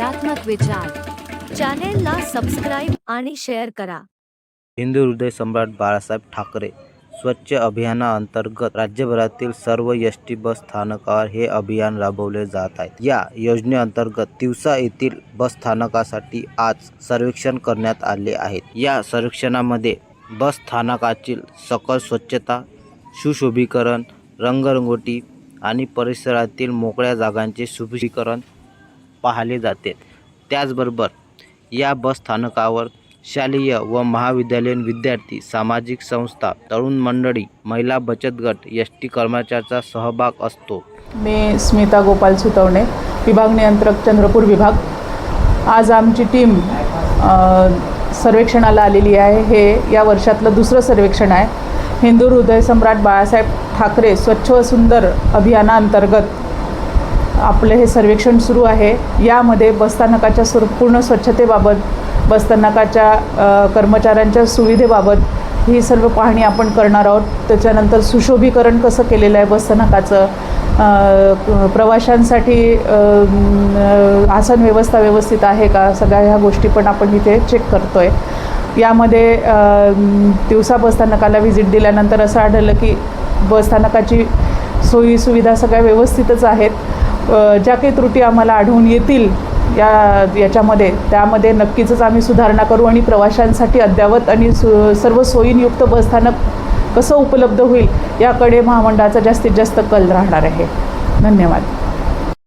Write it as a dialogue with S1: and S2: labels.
S1: सकारात्मक विचार. चॅनेलला सबस्क्राईब आणि शेअर करा.
S2: हिंदू हृदय सम्राट बाळासाहेब ठाकरे स्वच्छ अभियानाअंतर्गत राज्यभरातील सर्व एस टी बस स्थानकावर हे अभियान राबवले जात आहे. या योजनेअंतर्गत तिवसा येथील बस स्थानकासाठी आज सर्वेक्षण करण्यात आले आहेत या सर्वेक्षणामध्ये बस स्थानकातील सकल स्वच्छता सुशोभीकरण रंगरंगोटी आणि परिसरातील मोकळ्या जागांचे सुशोभीकरण पाहिले जाते. त्याचबरोबर या बस स्थानकावर शालेय व महाविद्यालयीन विद्यार्थी सामाजिक संस्था तरुण मंडळी महिला बचत गट एस टी कर्मचाऱ्याचा सहभाग असतो.
S3: मी स्मिता गोपाल सुतवणे विभाग नियंत्रक चंद्रपूर विभाग. आज आमची टीम सर्वेक्षणाला आलेली आहे. हे या वर्षातलं दुसरं सर्वेक्षण आहे. हिंदू हृदय सम्राट बाळासाहेब ठाकरे स्वच्छ व सुंदर अभियानाअंतर्गत आपलं हे सर्वेक्षण सुरू आहे. यामध्ये बसस्थानकाच्या स्वर पूर्ण स्वच्छतेबाबत बसस्थानकाच्या कर्मचाऱ्यांच्या सुविधेबाबत ही सर्व पाहणी आपण करणार आहोत. त्याच्यानंतर सुशोभीकरण कसं केलेलं आहे बसस्थानकाचं? प्रवाशांसाठी आसन व्यवस्था व्यवस्थित आहे का? सगळ्या ह्या गोष्टी पण आपण इथे चेक करतो आहे यामध्ये दिवसा बसस्थानकाला व्हिजिट दिल्यानंतर असं आढळलं की बसस्थानकाची सोयी सुविधा सगळ्या व्यवस्थितच आहेत. ज्या काही त्रुटी आम्हाला आढळून येतील या याच्यामध्ये त्यामध्ये नक्कीच आम्ही सुधारणा करू आणि प्रवाशांसाठी अद्ययावत आणि सु सर्व सोयींयुक्त बसस्थानक कसं उपलब्ध होईल याकडे महामंडळाचा जास्तीत जास्त कल राहणार आहे. धन्यवाद.